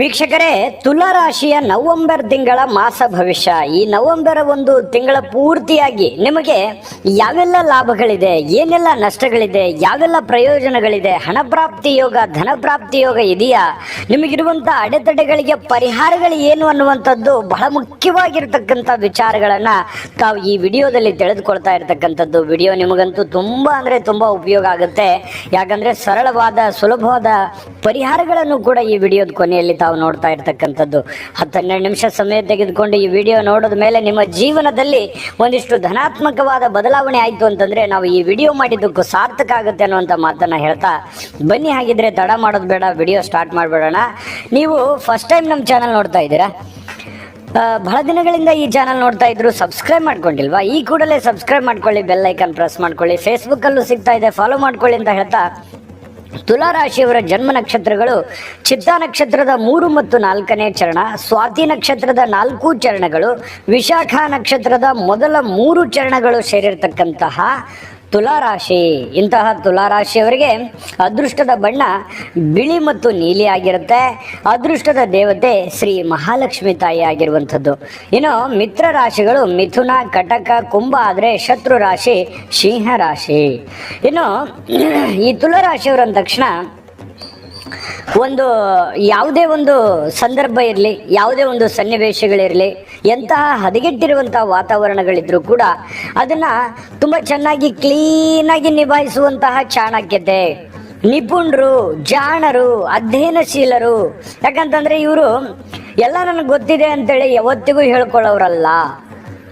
ವೀಕ್ಷಕರೇ ತುಲಾ ರಾಶಿಯ ನವೆಂಬರ್ ತಿಂಗಳ ಮಾಸ ಭವಿಷ್ಯ. ಈ ನವೆಂಬರ್ ಒಂದು ತಿಂಗಳ ಪೂರ್ತಿಯಾಗಿ ನಿಮಗೆ ಯಾವೆಲ್ಲ ಲಾಭಗಳಿದೆ, ಏನೆಲ್ಲ ನಷ್ಟಗಳಿದೆ, ಯಾವೆಲ್ಲ ಪ್ರಯೋಜನಗಳಿದೆ ಹಣ ಪ್ರಾಪ್ತಿ ಯೋಗ ಧನ ಪ್ರಾಪ್ತಿ ಯೋಗ ಇದೆಯಾ? ನಿಮಗಿರುವಂಥ ಅಡೆತಡೆಗಳಿಗೆ ಪರಿಹಾರಗಳು ಏನು ಅನ್ನುವಂಥದ್ದು ಬಹಳ ಮುಖ್ಯವಾಗಿರ್ತಕ್ಕಂಥ ವಿಚಾರಗಳನ್ನು ತಾವು ಈ ವಿಡಿಯೋದಲ್ಲಿ ತಿಳಿದುಕೊಳ್ತಾ ಇರತಕ್ಕಂಥದ್ದು. ವಿಡಿಯೋ ನಿಮಗಂತೂ ತುಂಬ ಅಂದರೆ ತುಂಬ ಉಪಯೋಗ ಆಗುತ್ತೆ. ಯಾಕಂದರೆ ಸರಳವಾದ, ಸುಲಭವಾದ ಪರಿಹಾರಗಳನ್ನು ಕೂಡ ಈ ವಿಡಿಯೋದ ಕೊನೆಯಲ್ಲಿ ತಾವು ನೋಡ್ತಾ ಇರ್ತಕ್ಕಂಥದ್ದು. ಹತ್ತು ಹನ್ನೆರಡು ನಿಮಿಷ ಸಮಯ ತೆಗೆದುಕೊಂಡು ಈ ವಿಡಿಯೋ ನೋಡಿದ ಮೇಲೆ ನಿಮ್ಮ ಜೀವನದಲ್ಲಿ ಒಂದಿಷ್ಟು ಧನಾತ್ಮಕವಾದ ಬದಲಾವಣೆ ಆಯಿತು ಅಂತಂದರೆ ನಾವು ಈ ವಿಡಿಯೋ ಮಾಡಿದ್ದಕ್ಕೂ ಸಾರ್ಥಕ ಆಗುತ್ತೆ ಅನ್ನುವಂಥ ಮಾತನ್ನು ಹೇಳ್ತಾ ಬನ್ನಿ. ಹಾಗಿದ್ರೆ ತಡ ಮಾಡೋದು ಬೇಡ, ವಿಡಿಯೋ ಸ್ಟಾರ್ಟ್ ಮಾಡಿಬಿಡೋಣ. ನೀವು ಫಸ್ಟ್ ಟೈಮ್ ನಮ್ಮ ಚಾನಲ್ ನೋಡ್ತಾ ಇದ್ದೀರಾ? ಬಹಳ ದಿನಗಳಿಂದ ಈ ಚಾನಲ್ ನೋಡ್ತಾ ಇದ್ರು ಸಬ್ಸ್ಕ್ರೈಬ್ ಮಾಡ್ಕೊಂಡಿಲ್ವಾ? ಈ ಕೂಡಲೇ ಸಬ್ಸ್ಕ್ರೈಬ್ ಮಾಡ್ಕೊಳ್ಳಿ ಬೆಲ್ ಐಕನ್ ಪ್ರೆಸ್ ಮಾಡ್ಕೊಳ್ಳಿ. ಫೇಸ್ಬುಕ್ಕಲ್ಲೂ ಸಿಗ್ತಾ ಇದೆ ಫಾಲೋ ಮಾಡ್ಕೊಳ್ಳಿ ಅಂತ ಹೇಳ್ತಾ ತುಲಾ ರಾಶಿಯವರ ಜನ್ಮ ನಕ್ಷತ್ರಗಳು ಚಿತ್ತಾ ನಕ್ಷತ್ರದ ಮೂರು ಮತ್ತು ನಾಲ್ಕನೇ ಚರಣ, ಸ್ವಾತಿ ನಕ್ಷತ್ರದ ನಾಲ್ಕು ಚರಣಗಳು, ವಿಶಾಖ ನಕ್ಷತ್ರದ ಮೊದಲ ಮೂರು ಚರಣಗಳು ಸೇರಿರ್ತಕ್ಕಂತಹ ತುಲಾರಾಶಿ. ಇಂತಹ ತುಲಾರಾಶಿಯವರಿಗೆ ಅದೃಷ್ಟದ ಬಣ್ಣ ಬಿಳಿ ಮತ್ತು ನೀಲಿ ಆಗಿರುತ್ತೆ. ಅದೃಷ್ಟದ ದೇವತೆ ಶ್ರೀ ಮಹಾಲಕ್ಷ್ಮಿ ತಾಯಿ ಆಗಿರುವಂಥದ್ದು. ಇನ್ನು ಮಿತ್ರ ರಾಶಿಗಳು ಮಿಥುನ, ಕಟಕ, ಕುಂಭ ಆದರೆ ಶತ್ರು ರಾಶಿ, ಸಿಂಹ ರಾಶಿ. ಇನ್ನು ಈ ತುಲಾರಾಶಿಯವರು ತಕ್ಷಣ ಒಂದು ಯಾವುದೇ ಒಂದು ಸಂದರ್ಭ ಇರಲಿ, ಯಾವುದೇ ಒಂದು ಸನ್ನಿವೇಶಗಳಿರಲಿ, ಎಂತಹ ಹದಗೆಟ್ಟಿರುವಂತಹ ವಾತಾವರಣಗಳಿದ್ರೂ ಕೂಡ ಅದನ್ನ ತುಂಬ ಚೆನ್ನಾಗಿ ಕ್ಲೀನಾಗಿ ನಿಭಾಯಿಸುವಂತಹ ಚಾಣಕ್ಯತೆ. ನಿಪುಣರು, ಜಾಣರು, ಅಧ್ಯಯನಶೀಲರು, ಯಾಕಂತಂದ್ರೆ ಇವರು ಎಲ್ಲ ನನಗೆ ಗೊತ್ತಿದೆ ಅಂತೇಳಿ ಯಾವತ್ತಿಗೂ ಹೇಳ್ಕೊಳ್ಳೋರಲ್ಲ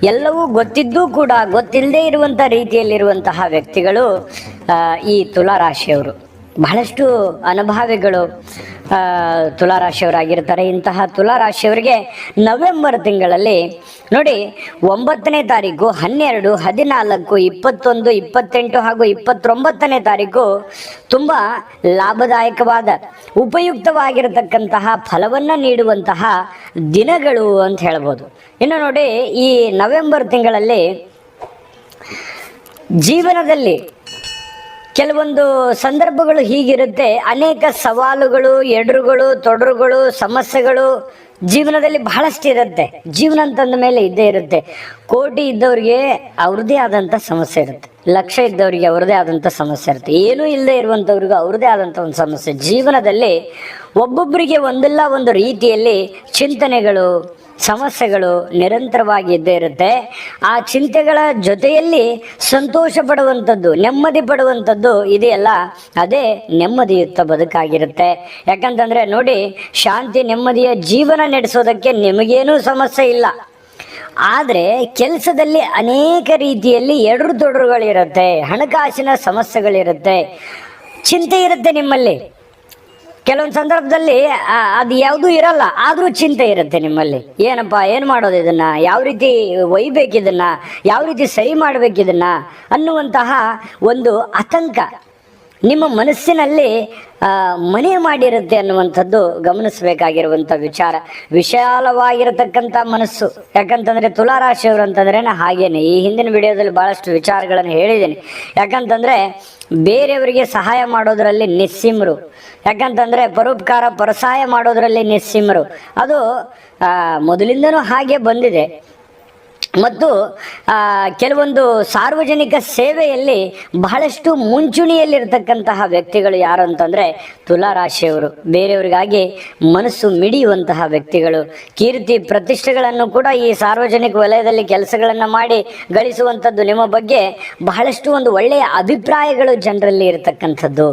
ಎಲ್ಲವೂ ಗೊತ್ತಿದ್ದೂ ಕೂಡ ಗೊತ್ತಿಲ್ಲದೆ ಇರುವಂಥ ರೀತಿಯಲ್ಲಿರುವಂತಹ ವ್ಯಕ್ತಿಗಳು ಈ ತುಲಾರಾಶಿಯವರು. ಬಹಳಷ್ಟು ಅನುಭಾವಿಗಳು ತುಲಾರಾಶಿಯವರಾಗಿರ್ತಾರೆ. ಇಂತಹ ತುಲಾರಾಶಿಯವರಿಗೆ ನವೆಂಬರ್ ತಿಂಗಳಲ್ಲಿ ನೋಡಿ, ಒಂಬತ್ತನೇ ತಾರೀಕು ಹನ್ನೆರಡು, ಹದಿನಾಲ್ಕು, ಇಪ್ಪತ್ತೊಂದು, ಇಪ್ಪತ್ತೆಂಟು ಹಾಗೂ ಇಪ್ಪತ್ತೊಂಬತ್ತನೇ ತಾರೀಕು ತುಂಬ ಲಾಭದಾಯಕವಾದ, ಉಪಯುಕ್ತವಾಗಿರತಕ್ಕಂತಹ ಫಲವನ್ನು ನೀಡುವಂತಹ ದಿನಗಳು ಅಂತ ಹೇಳ್ಬೋದು. ಇನ್ನು ನೋಡಿ, ಈ ನವೆಂಬರ್ ತಿಂಗಳಲ್ಲಿ ಜೀವನದಲ್ಲಿ ಕೆಲವೊಂದು ಸಂದರ್ಭಗಳು ಹೀಗಿರುತ್ತೆ. ಅನೇಕ ಸವಾಲುಗಳು ಎಡರುಗಳು ತೊಡರುಗಳು, ಸಮಸ್ಯೆಗಳು ಜೀವನದಲ್ಲಿ ಬಹಳಷ್ಟು ಇರುತ್ತೆ. ಜೀವನ ಅಂತಂದ ಮೇಲೆ ಇದ್ದೇ ಇರುತ್ತೆ. ಕೋಟಿ ಇದ್ದವ್ರಿಗೆ ಅವ್ರದ್ದೇ ಆದಂಥ ಸಮಸ್ಯೆ ಇರುತ್ತೆ. ಲಕ್ಷ ಇದ್ದವರಿಗೆ ಅವ್ರದ್ದೇ ಆದಂಥ ಸಮಸ್ಯೆ ಇರುತ್ತೆ. ಏನೂ ಇಲ್ಲದೆ ಇರುವಂಥವ್ರಿಗೂ ಅವ್ರದ್ದೇ ಆದಂಥ ಒಂದು ಸಮಸ್ಯೆ. ಜೀವನದಲ್ಲಿ ಒಬ್ಬೊಬ್ಬರಿಗೆ ಒಂದಲ್ಲ ಒಂದು ರೀತಿಯಲ್ಲಿ ಚಿಂತನೆಗಳು ಸಮಸ್ಯೆಗಳು ನಿರಂತರವಾಗಿ ಇದ್ದೇ ಇರುತ್ತೆ. ಆ ಚಿಂತೆಗಳ ಜೊತೆಯಲ್ಲಿ ಸಂತೋಷ ಪಡುವಂಥದ್ದು, ನೆಮ್ಮದಿ ಪಡುವಂಥದ್ದು ಇದೆಯಲ್ಲ, ಅದೇ ನೆಮ್ಮದಿಯುತ್ತ ಬದುಕಾಗಿರುತ್ತೆ. ಯಾಕಂತಂದ್ರೆ ನೋಡಿ, ಶಾಂತಿ ನೆಮ್ಮದಿಯ ಜೀವನ ನಡೆಸೋದಕ್ಕೆ ನಿಮಗೇನೂ ಸಮಸ್ಯೆ ಇಲ್ಲ. ಆದರೆ ಕೆಲಸದಲ್ಲಿ ಅನೇಕ ರೀತಿಯಲ್ಲಿ ಎಡರು ತೊಡರುಗಳಿರುತ್ತೆ ಹಣಕಾಸಿನ ಸಮಸ್ಯೆಗಳಿರುತ್ತೆ. ಚಿಂತೆ ಇರುತ್ತೆ ನಿಮ್ಮಲ್ಲಿ. ಕೆಲವೊಂದು ಸಂದರ್ಭದಲ್ಲಿ ಅದು ಯಾವುದೂ ಇರಲ್ಲ, ಆದರೂ ಚಿಂತೆ ಇರುತ್ತೆ ನಿಮ್ಮಲ್ಲಿ. ಏನಪ್ಪ, ಏನು ಮಾಡೋದು ಇದನ್ನ? ಯಾವ ರೀತಿ ಒಯ್ಬೇಕು ಇದನ್ನ ಯಾವ ರೀತಿ ಸರಿ ಮಾಡ್ಬೇಕು ಇದನ್ನ ಅನ್ನುವಂತಹ ಒಂದು ಆತಂಕ. ನಿಮ್ಮ ಮನಸ್ಸಿನಲ್ಲಿ ಮನೆ ಮಾಡಿರುತ್ತೆ ಅನ್ನುವಂಥದ್ದು ಗಮನಿಸಬೇಕಾಗಿರುವಂಥ ವಿಚಾರ. ವಿಶಾಲವಾಗಿರತಕ್ಕಂಥ ಮನಸ್ಸು. ಯಾಕಂತಂದ್ರೆ ತುಲಾರಾಶಿಯವರು ಅಂತಂದ್ರೆ ಹಾಗೇನೆ. ಈ ಹಿಂದಿನ ವಿಡಿಯೋದಲ್ಲಿ ಬಹಳಷ್ಟು ವಿಚಾರಗಳನ್ನು ಹೇಳಿದ್ದೀನಿ. ಯಾಕಂತಂದ್ರೆ ಬೇರೆಯವರಿಗೆ ಸಹಾಯ ಮಾಡೋದರಲ್ಲಿ ನಿಸ್ಸಿಮರು. ಯಾಕಂತಂದ್ರೆ ಪರೋಪಕಾರ ಪರಸಹಾಯ ಮಾಡೋದರಲ್ಲಿ ನಿಸ್ಸಿಮರು. ಅದು ಮೊದಲಿಂದನೂ ಹಾಗೆ ಬಂದಿದೆ. ಮತ್ತು ಕೆಲವೊಂದು ಸಾರ್ವಜನಿಕ ಸೇವೆಯಲ್ಲಿ ಬಹಳಷ್ಟು ಮುಂಚೂಣಿಯಲ್ಲಿರ್ತಕ್ಕಂತಹ ವ್ಯಕ್ತಿಗಳು ಯಾರು ಅಂತಂದರೆ ತುಲಾರಾಶಿಯವರು. ಬೇರೆಯವರಿಗಾಗಿ ಮನಸ್ಸು ಮಿಡಿಯುವಂತಹ ವ್ಯಕ್ತಿಗಳು. ಕೀರ್ತಿ ಪ್ರತಿಷ್ಠೆಗಳನ್ನು ಕೂಡ ಈ ಸಾರ್ವಜನಿಕ ವಲಯದಲ್ಲಿ ಕೆಲಸಗಳನ್ನು ಮಾಡಿ ಗಳಿಸುವಂಥದ್ದು ನಿಮ್ಮ ಬಗ್ಗೆ ಬಹಳಷ್ಟು ಒಂದು ಒಳ್ಳೆಯ ಅಭಿಪ್ರಾಯಗಳು ಜನರಲ್ಲಿ ಇರತಕ್ಕಂಥದ್ದು.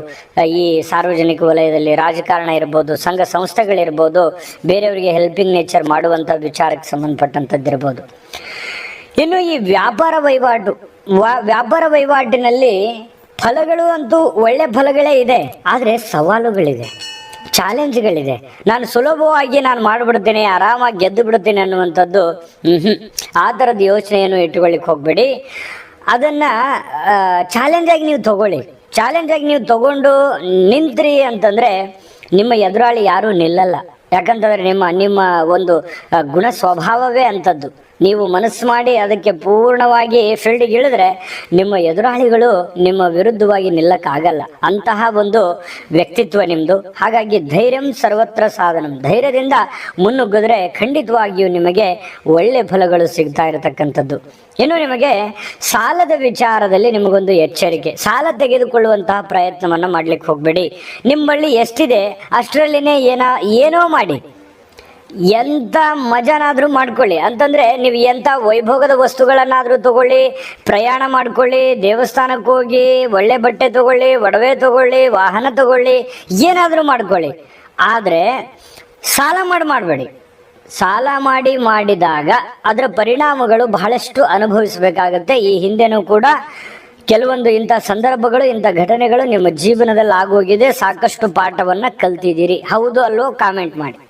ಈ ಸಾರ್ವಜನಿಕ ವಲಯದಲ್ಲಿ ರಾಜಕಾರಣ ಇರ್ಬೋದು, ಸಂಘ ಸಂಸ್ಥೆಗಳಿರ್ಬೋದು, ಬೇರೆಯವರಿಗೆ ಹೆಲ್ಪಿಂಗ್ ನೇಚರ್ ಮಾಡುವಂಥ ವಿಚಾರಕ್ಕೆ ಸಂಬಂಧಪಟ್ಟಂಥದ್ದಿರ್ಬೋದು. ಇನ್ನು ಈ ವ್ಯಾಪಾರ ವಹಿವಾಟು ವ್ಯಾಪಾರ ವಹಿವಾಟಿನಲ್ಲಿ ಫಲಗಳು ಅಂತೂ ಒಳ್ಳೆ ಫಲಗಳೇ ಇದೆ. ಆದರೆ ಸವಾಲುಗಳಿದೆ, ಚಾಲೆಂಜ್ಗಳಿದೆ. ನಾನು ಸುಲಭವಾಗಿ ನಾನು ಮಾಡಿಬಿಡ್ತೀನಿ, ಆರಾಮಾಗಿ ಗೆದ್ದು ಬಿಡ್ತೀನಿ ಅನ್ನುವಂಥದ್ದು ಆ ಥರದ ಯೋಚನೆಯನ್ನು ಇಟ್ಟುಕೊಳ್ಳಿಕ್ಕೆ ಹೋಗಬೇಡಿ. ಅದನ್ನು ಚಾಲೆಂಜಾಗಿ ನೀವು ತಗೊಳ್ಳಿ. ಚಾಲೆಂಜಾಗಿ ನೀವು ತಗೊಂಡು ನಿಂತ್ರಿ ಅಂತಂದರೆ ನಿಮ್ಮ ಎದುರಾಳಿ ಯಾರೂ ನಿಲ್ಲಲ್ಲ. ಯಾಕಂತಂದರೆ ನಿಮ್ಮ ನಿಮ್ಮ ಒಂದು ಗುಣ ಸ್ವಭಾವವೇ ಅಂಥದ್ದು. ನೀವು ಮನಸ್ಸು ಮಾಡಿ ಅದಕ್ಕೆ ಪೂರ್ಣವಾಗಿ ಫೀಲ್ಡಿಗೆ ಇಳಿದ್ರೆ ನಿಮ್ಮ ಎದುರಾಳಿಗಳು ನಿಮ್ಮ ವಿರುದ್ಧವಾಗಿ ನಿಲ್ಲಕ್ಕಾಗಲ್ಲ. ಅಂತಹ ಒಂದು ವ್ಯಕ್ತಿತ್ವ ನಿಮ್ಮದು ಹಾಗಾಗಿ ಧೈರ್ಯಂ ಸರ್ವತ್ರ ಸಾಧನಂ. ಧೈರ್ಯದಿಂದ ಮುನ್ನುಗ್ಗಿದ್ರೆ ಖಂಡಿತವಾಗಿಯೂ ನಿಮಗೆ ಒಳ್ಳೆ ಫಲಗಳು ಸಿಗ್ತಾ ಇರತಕ್ಕಂಥದ್ದು. ಇನ್ನು ನಿಮಗೆ ಸಾಲದ ವಿಚಾರದಲ್ಲಿ ನಿಮಗೊಂದು ಎಚ್ಚರಿಕೆ. ಸಾಲ ತೆಗೆದುಕೊಳ್ಳುವಂತಹ ಪ್ರಯತ್ನವನ್ನು ಮಾಡ್ಲಿಕ್ಕೆ ಹೋಗಬೇಡಿ. ನಿಮ್ಮ ಬಳಿ ಎಷ್ಟಿದೆ ಅಷ್ಟರಲ್ಲಿನೇ ಏನ, ಏನೋ ಮಾಡಿ. ಎಂಥ ಮಜಾನಾದರೂ ಮಾಡ್ಕೊಳ್ಳಿ. ಅಂತಂದರೆ ನೀವು ಎಂಥ ವೈಭೋಗದ ವಸ್ತುಗಳನ್ನಾದರೂ ತಗೊಳ್ಳಿ, ಪ್ರಯಾಣ ಮಾಡ್ಕೊಳ್ಳಿ, ದೇವಸ್ಥಾನಕ್ಕೆ ಹೋಗಿ, ಒಳ್ಳೆ ಬಟ್ಟೆ ತಗೊಳ್ಳಿ, ಒಡವೆ ತಗೊಳ್ಳಿ, ವಾಹನ ತಗೊಳ್ಳಿ, ಏನಾದರೂ ಮಾಡ್ಕೊಳ್ಳಿ. ಆದರೆ ಸಾಲ ಮಾಡಿ ಮಾಡಬೇಡಿ. ಸಾಲ ಮಾಡಿ ಮಾಡಿದಾಗ ಅದರ ಪರಿಣಾಮಗಳು ಬಹಳಷ್ಟು ಅನುಭವಿಸಬೇಕಾಗತ್ತೆ. ಈ ಹಿಂದೆನೂ ಕೂಡ ಕೆಲವೊಂದು ಇಂಥ ಸಂದರ್ಭಗಳು, ಇಂಥ ಘಟನೆಗಳು ನಿಮ್ಮ ಜೀವನದಲ್ಲಿ ಆಗೋಗಿದೆ ಸಾಕಷ್ಟು ಪಾಠವನ್ನು ಕಲ್ತಿದ್ದೀರಿ. ಹೌದು ಅಲ್ಲೋ, ಕಾಮೆಂಟ್ ಮಾಡಿ.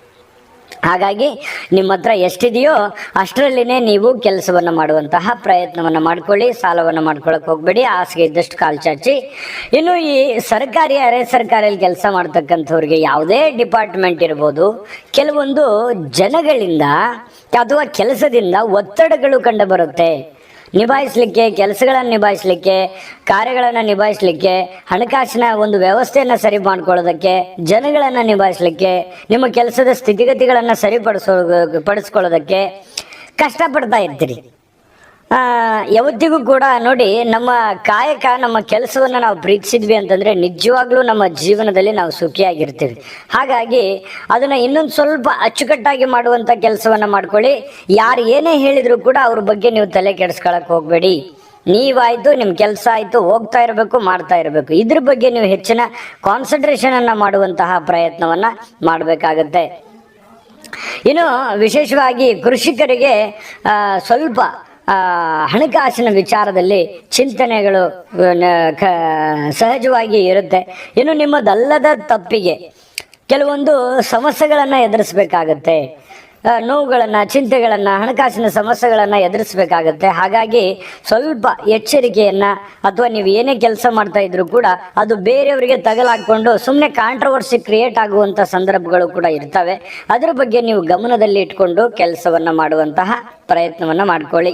ಹಾಗಾಗಿ ನಿಮ್ಮ ಹತ್ರ ಎಷ್ಟಿದೆಯೋ ಅಷ್ಟರಲ್ಲಿನೇ ನೀವು ಕೆಲಸವನ್ನು ಮಾಡುವಂತಹ ಪ್ರಯತ್ನವನ್ನು ಮಾಡ್ಕೊಳ್ಳಿ, ಸಾಲವನ್ನು ಮಾಡ್ಕೊಳಕ್ಕೆ ಹೋಗಬೇಡಿ, ಹಾಸಿಗೆ ಇದ್ದಷ್ಟು ಕಾಲು ಚಾಚಿ. ಇನ್ನು ಈ ಸರ್ಕಾರಿ ಅರೆ ಸರ್ಕಾರಿಯಲ್ಲಿ ಕೆಲಸ ಮಾಡ್ತಕ್ಕಂಥವ್ರಿಗೆ ಯಾವುದೇ ಡಿಪಾರ್ಟ್ಮೆಂಟ್ ಇರ್ಬೋದು, ಕೆಲವೊಂದು ಜನಗಳಿಂದ ಅಥವಾ ಕೆಲಸದಿಂದ ಒತ್ತಡಗಳು ಕಂಡು ಬರುತ್ತೆ ನಿಭಾಯಿಸಲಿಕ್ಕೆ, ಕೆಲಸಗಳನ್ನು ನಿಭಾಯಿಸಲಿಕ್ಕೆ, ಕಾರ್ಯಗಳನ್ನು ನಿಭಾಯಿಸಲಿಕ್ಕೆ, ಹಣಕಾಸಿನ ಒಂದು ವ್ಯವಸ್ಥೆಯನ್ನು ಸರಿ ಮಾಡ್ಕೊಳ್ಳೋದಕ್ಕೆ, ಜನಗಳನ್ನು ನಿಭಾಯಿಸಲಿಕ್ಕೆ, ನಿಮ್ಮ ಕೆಲಸದ ಸ್ಥಿತಿಗತಿಗಳನ್ನು ಸರಿಪಡಿಸೋ, ಪಡಿಸ್ಕೊಳ್ಳೋದಕ್ಕೆ ಕಷ್ಟಪಡ್ತಾ ಇರ್ತೀರಿ ಆ, ಯಾವತ್ತಿಗೂ ಕೂಡ ನೋಡಿ ನಮ್ಮ ಕಾಯಕ ನಮ್ಮ ಕೆಲಸವನ್ನು ನಾವು ಪ್ರೀತಿಸಿದ್ವಿ ಅಂತಂದ್ರೆ ನಿಜವಾಗ್ಲೂ ನಮ್ಮ ಜೀವನದಲ್ಲಿ ನಾವು ಸುಖಿಯಾಗಿರ್ತೀವಿ. ಹಾಗಾಗಿ ಅದನ್ನ ಇನ್ನೊಂದು ಸ್ವಲ್ಪ ಅಚ್ಚುಕಟ್ಟಾಗಿ ಮಾಡುವಂತ ಕೆಲಸವನ್ನ ಮಾಡ್ಕೊಳ್ಳಿ. ಯಾರು ಏನೇ ಹೇಳಿದ್ರು ಕೂಡ ಅವ್ರ ಬಗ್ಗೆ ನೀವು ತಲೆ ಕೆಡಿಸ್ಕೊಳಕ್ ಹೋಗ್ಬೇಡಿ. ನೀವಾಯ್ತು ನಿಮ್ಮ ಕೆಲಸ ಆಯ್ತು ಹೋಗ್ತಾ ಇರಬೇಕು ಮಾಡ್ತಾ ಇರಬೇಕು. ಇದ್ರ ಬಗ್ಗೆ ನೀವು ಹೆಚ್ಚಿನ ಕಾನ್ಸಂಟ್ರೇಷನ್ ಅನ್ನ ಮಾಡುವಂತಹ ಪ್ರಯತ್ನವನ್ನ ಮಾಡಬೇಕಾಗತ್ತೆ. ಇನ್ನು ವಿಶೇಷವಾಗಿ ಕೃಷಿಕರಿಗೆ ಸ್ವಲ್ಪ ಹಣಕಾಸಿನ ವಿಚಾರದಲ್ಲಿ ಚಿಂತನೆಗಳು ಸಹಜವಾಗಿ ಇರುತ್ತೆ. ಇನ್ನು ನಿಮ್ಮದಲ್ಲದ ತಪ್ಪಿಗೆ ಕೆಲವೊಂದು ಸಮಸ್ಯೆಗಳನ್ನು ಎದುರಿಸಬೇಕಾಗತ್ತೆ. ನೋವುಗಳನ್ನು, ಚಿಂತೆಗಳನ್ನು, ಹಣಕಾಸಿನ ಸಮಸ್ಯೆಗಳನ್ನು ಎದುರಿಸಬೇಕಾಗತ್ತೆ. ಹಾಗಾಗಿ ಸ್ವಲ್ಪ ಎಚ್ಚರಿಕೆಯನ್ನು ಅಥವಾ ನೀವು ಏನೇ ಕೆಲಸ ಮಾಡ್ತಾ ಇದ್ರು ಕೂಡ ಅದು ಬೇರೆಯವರಿಗೆ ತಗಲಾಕೊಂಡು ಸುಮ್ಮನೆ ಕಾಂಟ್ರವರ್ಸಿ ಕ್ರಿಯೇಟ್ ಆಗುವಂಥ ಸಂದರ್ಭಗಳು ಕೂಡ ಇರ್ತವೆ. ಅದರ ಬಗ್ಗೆ ನೀವು ಗಮನದಲ್ಲಿ ಇಟ್ಕೊಂಡು ಕೆಲಸವನ್ನು ಮಾಡುವಂತಹ ಪ್ರಯತ್ನವನ್ನು ಮಾಡ್ಕೊಳ್ಳಿ.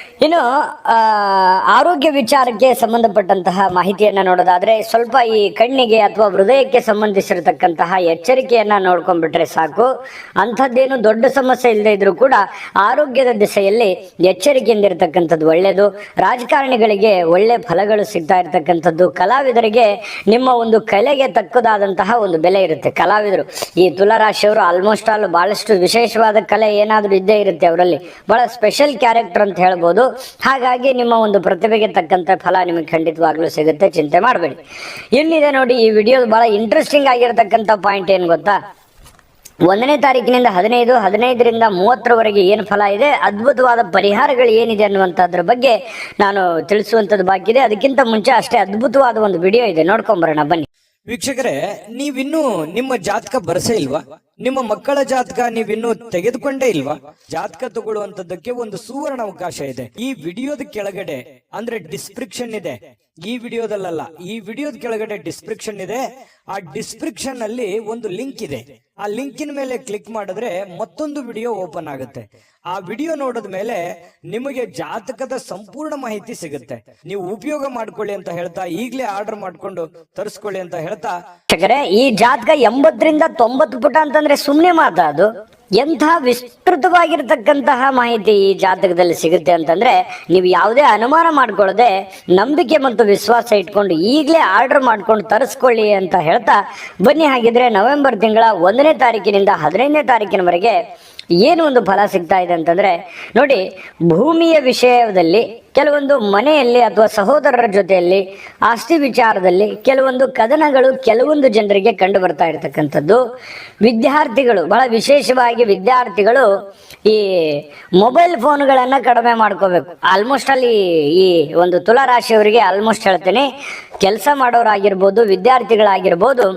ಇನ್ನು ಆರೋಗ್ಯ ವಿಚಾರಕ್ಕೆ ಸಂಬಂಧಪಟ್ಟಂತಹ ಮಾಹಿತಿಯನ್ನು ನೋಡೋದಾದ್ರೆ, ಸ್ವಲ್ಪ ಈ ಕಣ್ಣಿಗೆ ಅಥವಾ ಹೃದಯಕ್ಕೆ ಸಂಬಂಧಿಸಿರತಕ್ಕಂತಹ ಎಚ್ಚರಿಕೆಯನ್ನ ನೋಡ್ಕೊಂಡ್ಬಿಟ್ರೆ ಸಾಕು. ಅಂಥದ್ದೇನು ದೊಡ್ಡ ಸಮಸ್ಯೆ ಇಲ್ಲದೆ ಇದ್ರೂ ಕೂಡ ಆರೋಗ್ಯದ ದಿಸೆಯಲ್ಲಿ ಎಚ್ಚರಿಕೆಯಿಂದ ಇರತಕ್ಕಂಥದ್ದು ಒಳ್ಳೆಯದು ರಾಜಕಾರಣಿಗಳಿಗೆ ಒಳ್ಳೆ ಫಲಗಳು ಸಿಗ್ತಾ ಇರತಕ್ಕಂಥದ್ದು. ಕಲಾವಿದರಿಗೆ ನಿಮ್ಮ ಒಂದು ಕಲೆಗೆ ತಕ್ಕದಾದಂತಹ ಒಂದು ಬೆಲೆ ಇರುತ್ತೆ. ಕಲಾವಿದರು, ಈ ತುಲಾರಾಶಿಯವರು ಆಲ್ಮೋಸ್ಟ್ ಆಲ್ ಬಹಳಷ್ಟು ವಿಶೇಷವಾದ ಕಲೆ ಏನಾದರೂ ಇದ್ದೇ ಇರುತ್ತೆ ಅವರಲ್ಲಿ. ಬಹಳ ಸ್ಪೆಷಲ್ ಕ್ಯಾರೆಕ್ಟರ್ ಅಂತ ಹೇಳ್ಬೋದು. ಹಾಗಾಗಿ ನಿಮ್ಮ ಒಂದು ಪ್ರತಿಭೆಗೆ ತಕ್ಕಂತ ಫಲ ನಿಮಗೆ ಖಂಡಿತವಾಗ್ಲೂ ಸಿಗುತ್ತೆ. ಚಿಂತೆ ಮಾಡಬೇಡಿ. ಇಲ್ಲಿದೆ ನೋಡಿ, ಈ ವಿಡಿಯೋ ಬಹಳ ಇಂಟ್ರೆಸ್ಟಿಂಗ್ ಆಗಿರತಕ್ಕಂಥ ಪಾಯಿಂಟ್ ಏನು ಗೊತ್ತಾ? ಒಂದನೇ ತಾರೀಕಿನಿಂದ ಹದಿನೈದು, ಹದಿನೈದರಿಂದ ಮೂವತ್ತರವರೆಗೆ ಏನು ಫಲ ಇದೆ? ಅದ್ಭುತವಾದ ಪರಿಹಾರಗಳು ಏನಿದೆ ಅನ್ನುವಂಥದ್ರ ಬಗ್ಗೆ ನಾನು ತಿಳಿಸುವಂಥದ್ದು ಬಾಕಿ ಇದೆ ಅದಕ್ಕಿಂತ ಮುಂಚೆ ಅಷ್ಟೇ ಅದ್ಭುತವಾದ ಒಂದು ವಿಡಿಯೋ ಇದೆ. ನೋಡ್ಕೊಂಬರೋಣ, ಬನ್ನಿ. ವೀಕ್ಷಕರೇ, ನೀವಿನ್ನೂ ನಿಮ್ಮ ಜಾತಕ ಬರಸೇ ಇಲ್ವಾ? ನಿಮ್ಮ ಮಕ್ಕಳ ಜಾತಕ ನೀವಿನ್ನೂ ತೆಗೆದುಕೊಂಡೇ ಇಲ್ವಾ? ಜಾತಕ ತಗೊಳ್ಳುವಂತದ್ದಕ್ಕೆ ಒಂದು ಸುವರ್ಣ ಅವಕಾಶ ಇದೆ. ಈ ವಿಡಿಯೋದ ಕೆಳಗಡೆ, ಅಂದ್ರೆ ಡಿಸ್ಕ್ರಿಪ್ಷನ್ ಇದೆ. ಈ ವಿಡಿಯೋದಲ್ಲ ಈ ವಿಡಿಯೋದ ಕೆಳಗಡೆ ಡಿಸ್ಕ್ರಿಪ್ಷನ್ ಇದೆ. ಆ ಡಿಸ್ಕ್ರಿಪ್ಷನ್ ಅಲ್ಲಿ ಒಂದು ಲಿಂಕ್ ಇದೆ. ಆ ಲಿಂಕಿನ ಮೇಲೆ ಕ್ಲಿಕ್ ಮಾಡಿದ್ರೆ ಮತ್ತೊಂದು ವಿಡಿಯೋ ಓಪನ್ ಆಗುತ್ತೆ. ಆ ವಿಡಿಯೋ ನೋಡಿದ ಮೇಲೆ ನಿಮಗೆ ಜಾತಕದ ಸಂಪೂರ್ಣ ಮಾಹಿತಿ ಸಿಗುತ್ತೆ. ನೀವು ಉಪಯೋಗ ಮಾಡ್ಕೊಳ್ಳಿ ಅಂತ ಹೇಳ್ತಾ, ಈಗಲೇ ಆರ್ಡರ್ ಮಾಡ್ಕೊಂಡು ತರಿಸ್ಕೊಳ್ಳಿ ಅಂತ ಹೇಳ್ತಾ ಈ ಜಾತಕ ಎಂಬತ್ತರಿಂದ ತೊಂಬತ್ತು ಪುಟ ಅಂತಂದ್ರೆ ಸುಮ್ಮನೆ ಮಾತಾ ಅದು ಎಂಥ ವಿಸ್ತೃತವಾಗಿರ್ತಕ್ಕಂತಹ ಮಾಹಿತಿ ಈ ಜಾತಕದಲ್ಲಿ ಸಿಗುತ್ತೆ ಅಂತಂದ್ರೆ ನೀವು ಯಾವುದೇ ಅನುಮಾನ ಮಾಡ್ಕೊಳ್ಳದೆ ನಂಬಿಕೆ ಮತ್ತು ವಿಶ್ವಾಸ ಇಟ್ಕೊಂಡು ಈಗಲೇ ಆರ್ಡರ್ ಮಾಡ್ಕೊಂಡು ತರಿಸ್ಕೊಳ್ಳಿ ಅಂತ ಹೇಳ್ತಾ ಬನ್ನಿ. ಹಾಗಿದ್ರೆ ನವೆಂಬರ್ ತಿಂಗಳ ಒಂದನೇ ತಾರೀಕಿನಿಂದ ಹದಿನೈದನೇ ತಾರೀಕಿನವರೆಗೆ ಏನು ಒಂದು ಫಲ ಸಿಗ್ತಾ ಇದೆ ಅಂತಂದ್ರೆ, ನೋಡಿ, ಭೂಮಿಯ ವಿಷಯದಲ್ಲಿ ಕೆಲವೊಂದು ಮನೆಯಲ್ಲಿ ಅಥವಾ ಸಹೋದರರ ಜೊತೆಯಲ್ಲಿ ಆಸ್ತಿ ವಿಚಾರದಲ್ಲಿ ಕೆಲವೊಂದು ಕದನಗಳು ಕೆಲವೊಂದು ಜನರಿಗೆ ಕಂಡು ಬರ್ತಾ ಇರತಕ್ಕಂಥದ್ದು. ವಿದ್ಯಾರ್ಥಿಗಳು, ಬಹಳ ವಿಶೇಷವಾಗಿ ವಿದ್ಯಾರ್ಥಿಗಳು ಈ ಮೊಬೈಲ್ ಫೋನ್ಗಳನ್ನು ಕಡಿಮೆ ಮಾಡ್ಕೋಬೇಕು. ಆಲ್ಮೋಸ್ಟ್ ಅಲ್ಲಿ ಈ ಒಂದು ತುಲಾರಾಶಿಯವರಿಗೆ ಆಲ್ಮೋಸ್ಟ್ ಹೇಳ್ತೀನಿ, ಕೆಲಸ ಮಾಡೋರಾಗಿರ್ಬೋದು, ವಿದ್ಯಾರ್ಥಿಗಳಾಗಿರ್ಬೋದು,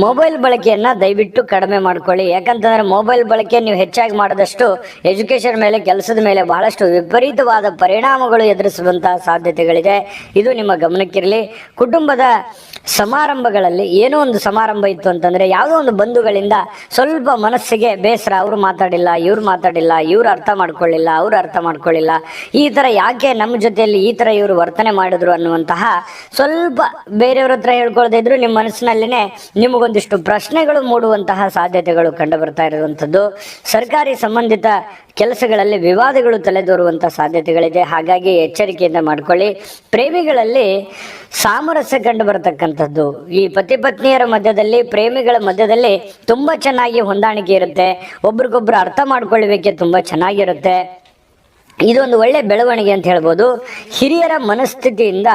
ಮೊಬೈಲ್ ಬಳಕೆಯನ್ನ ದಯವಿಟ್ಟು ಕಡಿಮೆ ಮಾಡ್ಕೊಳ್ಳಿ. ಯಾಕಂತಂದ್ರೆ ಮೊಬೈಲ್ ಬಳಕೆ ನೀವು ಹೆಚ್ಚಾಗಿ ಮಾಡಿದಷ್ಟು ಎಜುಕೇಶನ್ ಮೇಲೆ ಕೆಲಸದ ಮೇಲೆ ಬಹಳಷ್ಟು ವಿಪರೀತವಾದ ಪರಿಣಾಮಗಳು ಎದುರಿಸುವಂತಹ ಸಾಧ್ಯತೆಗಳಿದೆ. ಇದು ನಿಮ್ಮ ಗಮನಕ್ಕಿರಲಿ. ಕುಟುಂಬದ ಸಮಾರಂಭಗಳಲ್ಲಿ ಏನೋ ಒಂದು ಸಮಾರಂಭ ಇತ್ತು ಅಂತಂದ್ರೆ ಯಾವುದೋ ಒಂದು ಬಂಧುಗಳಿಂದ ಸ್ವಲ್ಪ ಮನಸ್ಸಿಗೆ ಬೇಸರ, ಅವ್ರು ಮಾತಾಡಿಲ್ಲ, ಇವ್ರು ಮಾತಾಡಿಲ್ಲ, ಇವ್ರು ಅರ್ಥ ಮಾಡ್ಕೊಳ್ಳಿಲ್ಲ, ಅವ್ರು ಅರ್ಥ ಮಾಡ್ಕೊಳ್ಳಿಲ್ಲ, ಈ ತರ ಯಾಕೆ ನಮ್ಮ ಜೊತೆಯಲ್ಲಿ ಈ ತರ ಇವರು ವರ್ತನೆ ಮಾಡಿದ್ರು ಅನ್ನುವಂತಹ ಸ್ವಲ್ಪ ಬೇರೆಯವ್ರ ಹತ್ರ ಹೇಳ್ಕೊಳ್ದೇ ಇದ್ರು ನಿಮ್ಮ ಮನಸ್ಸಿನಲ್ಲಿನೇ ನಿಮಗೊಂದಿಷ್ಟು ಪ್ರಶ್ನೆಗಳು ಮೂಡುವಂತಹ ಸಾಧ್ಯತೆಗಳು ಕಂಡು ಬರ್ತಾ ಇರುವಂಥದ್ದು. ಸರ್ಕಾರಿ ಸಂಬಂಧಿತ ಕೆಲಸಗಳಲ್ಲಿ ವಿವಾದಗಳು ತಲೆದೋರುವಂಥ ಸಾಧ್ಯತೆಗಳಿದೆ. ಹಾಗಾಗಿ ಎಚ್ಚರಿಕೆಯಿಂದ ಮಾಡ್ಕೊಳ್ಳಿ. ಪ್ರೇಮಿಗಳಲ್ಲಿ ಸಾಮರಸ್ಯ ಕಂಡು ಬರತಕ್ಕಂಥದ್ದು. ಈ ಪತಿ ಪತ್ನಿಯರ ಮಧ್ಯದಲ್ಲಿ, ಪ್ರೇಮಿಗಳ ಮಧ್ಯದಲ್ಲಿ ತುಂಬ ಚೆನ್ನಾಗಿ ಹೊಂದಾಣಿಕೆ ಇರುತ್ತೆ. ಒಬ್ರಿಗೊಬ್ರು ಅರ್ಥ ಮಾಡ್ಕೊಳ್ಳಿಕ್ಕೆ ತುಂಬ ಚೆನ್ನಾಗಿರುತ್ತೆ. ಇದೊಂದು ಒಳ್ಳೆ ಬೆಳವಣಿಗೆ ಅಂತ ಹೇಳ್ಬೋದು. ಹಿರಿಯರ ಮನಸ್ಥಿತಿಯಿಂದ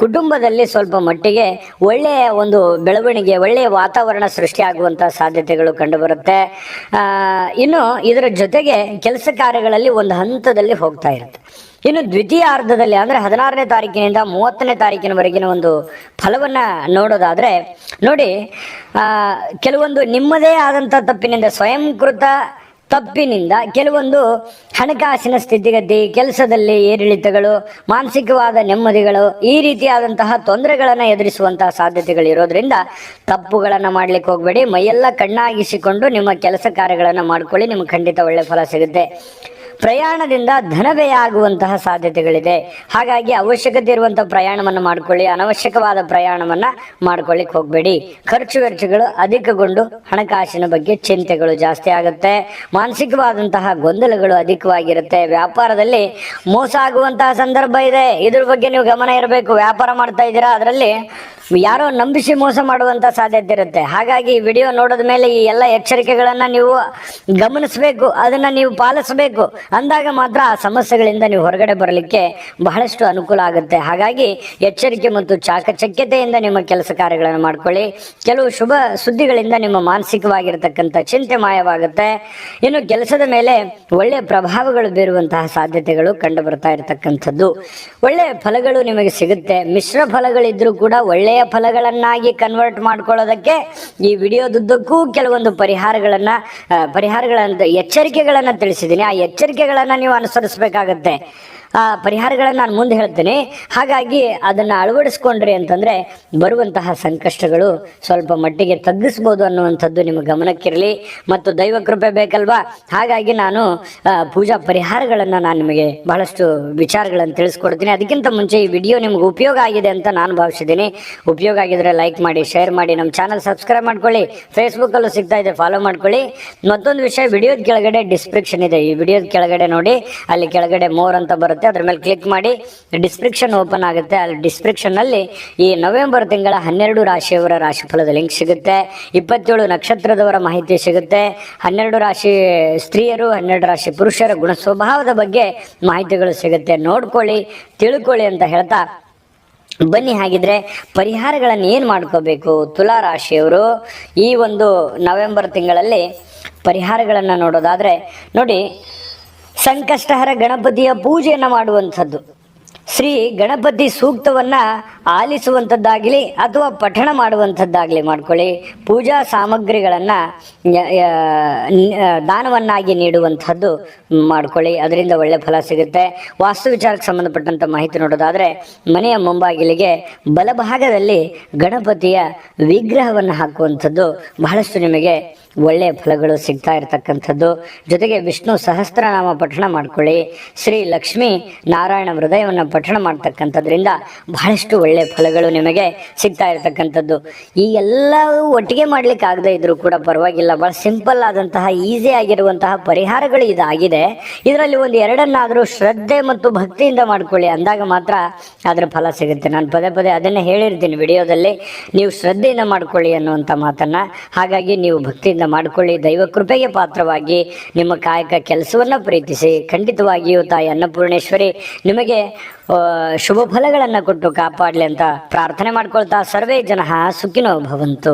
ಕುಟುಂಬದಲ್ಲಿ ಸ್ವಲ್ಪ ಮಟ್ಟಿಗೆ ಒಳ್ಳೆಯ ಒಂದು ಬೆಳವಣಿಗೆ, ಒಳ್ಳೆಯ ವಾತಾವರಣ ಸೃಷ್ಟಿಯಾಗುವಂಥ ಸಾಧ್ಯತೆಗಳು ಕಂಡುಬರುತ್ತೆ. ಇನ್ನು ಇದರ ಜೊತೆಗೆ ಕೆಲಸ ಕಾರ್ಯಗಳಲ್ಲಿ ಒಂದು ಹಂತದಲ್ಲಿ ಹೋಗ್ತಾ ಇರುತ್ತೆ. ಇನ್ನು ದ್ವಿತೀಯ ಅರ್ಧದಲ್ಲಿ ಅಂದರೆ ಹದಿನಾರನೇ ತಾರೀಕಿನಿಂದ ಮೂವತ್ತನೇ ತಾರೀಕಿನವರೆಗಿನ ಒಂದು ಫಲವನ್ನು ನೋಡೋದಾದರೆ, ನೋಡಿ ಕೆಲವೊಂದು ನಿಮ್ಮದೇ ಆದಂಥ ತಪ್ಪಿನಿಂದ ಸ್ವಯಂಕೃತ ತಪ್ಪಿನಿಂದ ಕೆಲವೊಂದು ಹಣಕಾಸಿನ ಸ್ಥಿತಿಗತಿ, ಕೆಲಸದಲ್ಲಿ ಏರಿಳಿತಗಳು, ಮಾನಸಿಕವಾದ ನೆಮ್ಮದಿಗಳು, ಈ ರೀತಿಯಾದಂತಹ ತೊಂದರೆಗಳನ್ನು ಎದುರಿಸುವಂತಹ ಸಾಧ್ಯತೆಗಳು ಇರೋದ್ರಿಂದ ತಪ್ಪುಗಳನ್ನು ಮಾಡ್ಲಿಕ್ಕೆ ಹೋಗಬೇಡಿ. ಮೈಯೆಲ್ಲ ಕಣ್ಣಾಗಿಸಿಕೊಂಡು ನಿಮ್ಮ ಕೆಲಸ ಕಾರ್ಯಗಳನ್ನು ಮಾಡ್ಕೊಳ್ಳಿ. ನಿಮ್ಗೆ ಖಂಡಿತ ಒಳ್ಳೆ ಫಲ ಸಿಗುತ್ತೆ. ಪ್ರಯಾಣದಿಂದ ಧನವ್ಯಯ ಆಗುವಂತಹ ಸಾಧ್ಯತೆಗಳಿದೆ. ಹಾಗಾಗಿ ಅವಶ್ಯಕತೆ ಇರುವಂತಹ ಪ್ರಯಾಣವನ್ನು ಮಾಡ್ಕೊಳ್ಳಿ, ಅನವಶ್ಯಕವಾದ ಪ್ರಯಾಣವನ್ನ ಮಾಡ್ಕೊಳ್ಳಿಕ್ ಹೋಗಬೇಡಿ. ಖರ್ಚು ವೆಚ್ಚಗಳು ಅಧಿಕಗೊಂಡು ಹಣಕಾಸಿನ ಬಗ್ಗೆ ಚಿಂತೆಗಳು ಜಾಸ್ತಿ ಆಗುತ್ತೆ. ಮಾನಸಿಕವಾದಂತಹ ಗೊಂದಲಗಳು ಅಧಿಕವಾಗಿರುತ್ತೆ. ವ್ಯಾಪಾರದಲ್ಲಿ ಮೋಸ ಆಗುವಂತಹ ಸಂದರ್ಭ ಇದೆ. ಇದ್ರ ಬಗ್ಗೆ ನೀವು ಗಮನ ಇರಬೇಕು. ವ್ಯಾಪಾರ ಮಾಡ್ತಾ ಇದ್ದೀರಾ, ಅದರಲ್ಲಿ ಯಾರೋ ನಂಬಿಸಿ ಮೋಸ ಮಾಡುವಂತ ಸಾಧ್ಯತೆ ಇರುತ್ತೆ. ಹಾಗಾಗಿ ಈ ವಿಡಿಯೋ ನೋಡಿದ ಮೇಲೆ ಈ ಎಲ್ಲ ಎಚ್ಚರಿಕೆಗಳನ್ನ ನೀವು ಗಮನಿಸಬೇಕು. ಅದನ್ನ ನೀವು ಪಾಲಿಸಬೇಕು. ಅಂದಾಗ ಮಾತ್ರ ಆ ಸಮಸ್ಯೆಗಳಿಂದ ನೀವು ಹೊರಗಡೆ ಬರಲಿಕ್ಕೆ ಬಹಳಷ್ಟು ಅನುಕೂಲ ಆಗುತ್ತೆ. ಹಾಗಾಗಿ ಎಚ್ಚರಿಕೆ ಮತ್ತು ಚಾಕಚಕ್ಯತೆಯಿಂದ ನಿಮ್ಮ ಕೆಲಸ ಕಾರ್ಯಗಳನ್ನು ಮಾಡ್ಕೊಳ್ಳಿ. ಕೆಲವು ಶುಭ ಸುದ್ದಿಗಳಿಂದ ನಿಮ್ಮ ಮಾನಸಿಕವಾಗಿರತಕ್ಕಂಥ ಚಿಂತೆ ಮಾಯವಾಗುತ್ತೆ. ಇನ್ನು ಕೆಲಸದ ಮೇಲೆ ಒಳ್ಳೆಯ ಪ್ರಭಾವಗಳು ಬೀರುವಂತಹ ಸಾಧ್ಯತೆಗಳು ಕಂಡು ಬರ್ತಾ ಇರತಕ್ಕಂಥದ್ದು. ಒಳ್ಳೆಯ ಫಲಗಳು ನಿಮಗೆ ಸಿಗುತ್ತೆ. ಮಿಶ್ರ ಫಲಗಳಿದ್ರೂ ಕೂಡ ಒಳ್ಳೆಯ ಫಲಗಳನ್ನಾಗಿ ಕನ್ವರ್ಟ್ ಮಾಡ್ಕೊಳ್ಳೋದಕ್ಕೆ ಈ ವಿಡಿಯೋದುದ್ದಕ್ಕೂ ಕೆಲವೊಂದು ಪರಿಹಾರಗಳನ್ನ ಪರಿಹಾರಗಳಂತ ಎಚ್ಚರಿಕೆಗಳನ್ನ ತಿಳಿಸಿದ್ದೀನಿ. ಆ ಎಚ್ಚರಿಕೆಗಳನ್ನ ನೀವು ಅನುಸರಿಸಬೇಕಾಗತ್ತೆ. ಆ ಪರಿಹಾರಗಳನ್ನು ನಾನು ಮುಂದೆ ಹೇಳ್ತೇನೆ. ಹಾಗಾಗಿ ಅದನ್ನು ಅಳವಡಿಸ್ಕೊಂಡ್ರಿ ಅಂತಂದರೆ ಬರುವಂತಹ ಸಂಕಷ್ಟಗಳು ಸ್ವಲ್ಪ ಮಟ್ಟಿಗೆ ತಗ್ಗಿಸ್ಬೋದು ಅನ್ನುವಂಥದ್ದು ನಿಮ್ಮ ಗಮನಕ್ಕಿರಲಿ. ಮತ್ತು ದೈವ ಕೃಪೆ ಬೇಕಲ್ವಾ? ಹಾಗಾಗಿ ನಾನು ಪೂಜಾ ಪರಿಹಾರಗಳನ್ನು ನಾನು ನಿಮಗೆ ಬಹಳಷ್ಟು ವಿಚಾರಗಳನ್ನು ತಿಳಿಸ್ಕೊಡ್ತೀನಿ. ಅದಕ್ಕಿಂತ ಮುಂಚೆ ಈ ವಿಡಿಯೋ ನಿಮ್ಗೆ ಉಪಯೋಗ ಆಗಿದೆ ಅಂತ ನಾನು ಭಾವಿಸಿದ್ದೀನಿ. ಉಪಯೋಗ ಆಗಿದ್ರೆ ಲೈಕ್ ಮಾಡಿ, ಶೇರ್ ಮಾಡಿ ನಮ್ಮ ಚಾನಲ್ ಸಬ್ಸ್ಕ್ರೈಬ್ ಮಾಡ್ಕೊಳ್ಳಿ. ಫೇಸ್ಬುಕ್ಕಲ್ಲೂ ಸಿಗ್ತಾ ಇದೆ ಫಾಲೋ ಮಾಡ್ಕೊಳ್ಳಿ. ಮತ್ತೊಂದು ವಿಷಯ, ವಿಡಿಯೋದ ಕೆಳಗಡೆ ಡಿಸ್ಕ್ರಿಪ್ಷನ್ ಇದೆ. ಈ ವಿಡಿಯೋದ ಕೆಳಗಡೆ ನೋಡಿ. ಅಲ್ಲಿ ಕೆಳಗಡೆ ಮೋರ್ ಅಂತ ಬರುತ್ತೆ. ಅದ್ರ ಮೇಲೆ ಕ್ಲಿಕ್ ಮಾಡಿ. ಡಿಸ್ಕ್ರಿಪ್ಷನ್ ಓಪನ್ ಆಗುತ್ತೆ. ಅಲ್ಲಿ ಡಿಸ್ಕ್ರಿಪ್ಷನ್ ಅಲ್ಲಿ ಈ ನವೆಂಬರ್ ತಿಂಗಳ ಹನ್ನೆರಡು ರಾಶಿಯವರ ರಾಶಿಫಲದ ಲಿಂಕ್ ಸಿಗುತ್ತೆ. ಇಪ್ಪತ್ತೇಳು ನಕ್ಷತ್ರದವರ ಮಾಹಿತಿ ಸಿಗುತ್ತೆ. ಹನ್ನೆರಡು ರಾಶಿ ಸ್ತ್ರೀಯರು, ಹನ್ನೆರಡು ರಾಶಿ ಪುರುಷರ ಗುಣ ಸ್ವಭಾವದ ಬಗ್ಗೆ ಮಾಹಿತಿಗಳು ಸಿಗುತ್ತೆ. ನೋಡ್ಕೊಳ್ಳಿ, ತಿಳ್ಕೊಳ್ಳಿ ಅಂತ ಹೇಳ್ತಾ ಬನ್ನಿ. ಹಾಗಿದ್ರೆ ಪರಿಹಾರಗಳನ್ನು ಏನು ಮಾಡ್ಕೋಬೇಕು? ತುಲಾ ರಾಶಿಯವರು ಈ ಒಂದು ನವೆಂಬರ್ ತಿಂಗಳಲ್ಲಿ ಪರಿಹಾರಗಳನ್ನು ನೋಡೋದಾದ್ರೆ ನೋಡಿ ಸಂಕಷ್ಟಹರ ಗಣಪತಿಯ ಪೂಜೆಯನ್ನು ಮಾಡುವಂಥದ್ದು. ಶ್ರೀ ಗಣಪತಿ ಸೂಕ್ತವನ್ನ ಆಲಿಸುವಂಥದ್ದಾಗಲಿ ಅಥವಾ ಪಠಣ ಮಾಡುವಂಥದ್ದಾಗಲಿ ಮಾಡ್ಕೊಳ್ಳಿ. ಪೂಜಾ ಸಾಮಗ್ರಿಗಳನ್ನು ದಾನವನ್ನಾಗಿ ನೀಡುವಂಥದ್ದು ಮಾಡ್ಕೊಳ್ಳಿ. ಅದರಿಂದ ಒಳ್ಳೆ ಫಲ ಸಿಗುತ್ತೆ. ವಾಸ್ತು ವಿಚಾರಕ್ಕೆ ಸಂಬಂಧಪಟ್ಟಂಥ ಮಾಹಿತಿ ನೋಡೋದಾದರೆ, ಮನೆಯ ಮುಂಬಾಗಿಲಿಗೆ ಬಲಭಾಗದಲ್ಲಿ ಗಣಪತಿಯ ವಿಗ್ರಹವನ್ನು ಹಾಕುವಂಥದ್ದು ಬಹಳಷ್ಟು ನಿಮಗೆ ಒಳ್ಳೆಯ ಫಲಗಳು ಸಿಗ್ತಾ ಇರತಕ್ಕಂಥದ್ದು. ಜೊತೆಗೆ ವಿಷ್ಣು ಸಹಸ್ರನಾಮ ಪಠಣ ಮಾಡ್ಕೊಳ್ಳಿ. ಶ್ರೀ ಲಕ್ಷ್ಮೀ ನಾರಾಯಣ ಹೃದಯವನ್ನು ಪಠಣ ಮಾಡ್ತಕ್ಕಂಥದ್ರಿಂದ ಬಹಳಷ್ಟು ಒಳ್ಳೆಯ ಫಲಗಳು ನಿಮಗೆ ಸಿಗ್ತಾ ಇರತಕ್ಕಂಥದ್ದು. ಈ ಎಲ್ಲವೂ ಒಟ್ಟಿಗೆ ಮಾಡ್ಲಿಕ್ಕೆ ಆಗದೆ ಇದ್ರು ಕೂಡ ಪರವಾಗಿಲ್ಲ. ಬಹಳ ಸಿಂಪಲ್ ಆದಂತಹ, ಈಸಿ ಆಗಿರುವಂತಹ ಪರಿಹಾರಗಳು ಇದಾಗಿದೆ. ಇದರಲ್ಲಿ ಒಂದು ಎರಡನ್ನಾದರೂ ಶ್ರದ್ಧೆ ಮತ್ತು ಭಕ್ತಿಯಿಂದ ಮಾಡ್ಕೊಳ್ಳಿ. ಅಂದಾಗ ಮಾತ್ರ ಅದರ ಫಲ ಸಿಗುತ್ತೆ. ನಾನು ಪದೇ ಪದೇ ಅದನ್ನೇ ಹೇಳಿರ್ತೀನಿ ವಿಡಿಯೋದಲ್ಲಿ. ನೀವು ಶ್ರದ್ಧೆಯಿಂದ ಮಾಡ್ಕೊಳ್ಳಿ ಅನ್ನುವಂಥ ಮಾತನ್ನ. ಹಾಗಾಗಿ ನೀವು ಭಕ್ತಿಯಿಂದ ಮಾಡ್ಕೊಳ್ಳಿ. ದೈವ ಕೃಪೆಗೆ ಪಾತ್ರವಾಗಿ ನಿಮ್ಮ ಕಾಯಕ ಕೆಲಸವನ್ನ ಪ್ರೀತಿಸಿ. ಖಂಡಿತವಾಗಿಯೂ ತಾಯಿ ಅನ್ನಪೂರ್ಣೇಶ್ವರಿ, ನಿಮಗೆ ಶುಭ ಫಲಗಳನ್ನು ಕೊಟ್ಟು ಕಾಪಾಡಲಿ ಅಂತ ಪ್ರಾರ್ಥನೆ ಮಾಡ್ಕೊಳ್ತಾ ಸರ್ವೇ ಜನ ಸುಖಿನೋ ಭವಂತು.